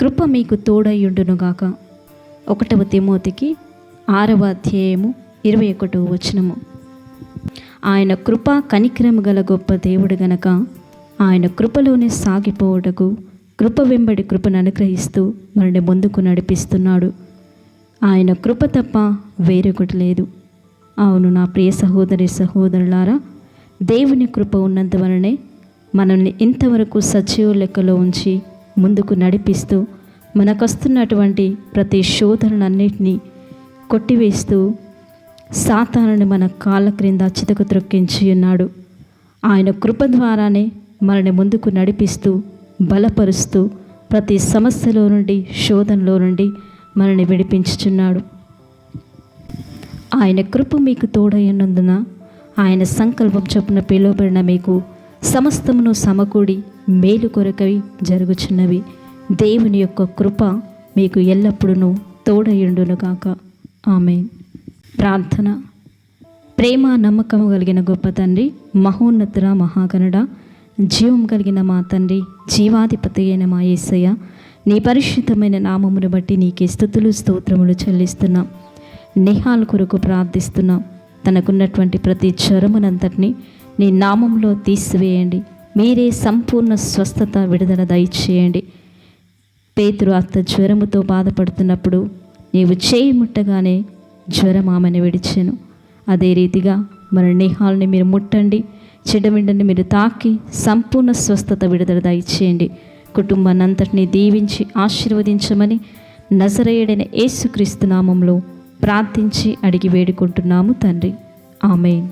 కృప మీకు తోడయ్యుండునుగాక. ఒకటవ తిమోతికి ఆరవ అధ్యాయము ఇరవై ఒకటవ వచనము. ఆయన కృప కనిక్రమ గల గొప్ప దేవుడు గనక ఆయన కృపలోనే సాగిపోవుటకు కృప వెంబడి కృపను అనుగ్రహిస్తూ మనని ముందుకు నడిపిస్తున్నాడు. ఆయన కృప తప్ప వేరొకటి లేదు. అవును నా ప్రియ సహోదరి సహోదరులారా దేవుని కృప ఉన్నంత వలనే మనల్ని ఇంతవరకు సజీవ లెక్కలో ఉంచి ముందుకు నడిపిస్తూ మనకొస్తున్నటువంటి ప్రతి శోధనలన్నింటినీ కొట్టివేస్తూ సాతానుని మన కాళ్ళ క్రింద చితకు త్రొక్కించి ఉన్నాడు. ఆయన కృప ద్వారానే మనని ముందుకు నడిపిస్తూ బలపరుస్తూ ప్రతి సమస్యలో నుండి శోధనలో నుండి మనని విడిపించుచున్నాడు. ఆయన కృప మీకు తోడైనందున ఆయన సంకల్పం చొప్పున పిలువబడిన మీకు సమస్తమును సమకూడి మేలు కొరకవి జరుగుచున్నవి. దేవుని యొక్క కృప మీకు ఎల్లప్పుడూ తోడయుండునుగాక. ఆమె ప్రార్థన. ప్రేమ నమ్మకము కలిగిన గొప్ప తండ్రి మహోన్నతుర మహాగణుడ జీవం కలిగిన మా తండ్రి జీవాధిపతి అయిన మా ఏసయ్య నీ పరిశుద్ధమైన నామమును బట్టి నీకే స్థుతులు స్తోత్రములు చెల్లిస్తున్నాం. నిహాల్ కొరకు ప్రార్థిస్తున్నాం. తనకున్నటువంటి ప్రతి జ్వరమునంతటిని నీ నామంలో తీసివేయండి. మీరే సంపూర్ణ స్వస్థత విడుదల దయచేయండి. పేతురు అత్త జ్వరముతో బాధపడుతున్నప్పుడు నీవు చేయి ముట్టగానే జ్వరం ఆమెను విడిచాను. అదే రీతిగా మన నేహాల్ని మీరు ముట్టండి చెడమిండని మీరు తాకి సంపూర్ణ స్వస్థత విడుదల దయచేయండి. కుటుంబాన్ని అంతటినీ దీవించి ఆశీర్వదించమని నజరేయుడైన యేసుక్రీస్తు నామంలో ప్రార్థించి అడిగి వేడుకుంటున్నాము తండ్రి. ఆమెన్.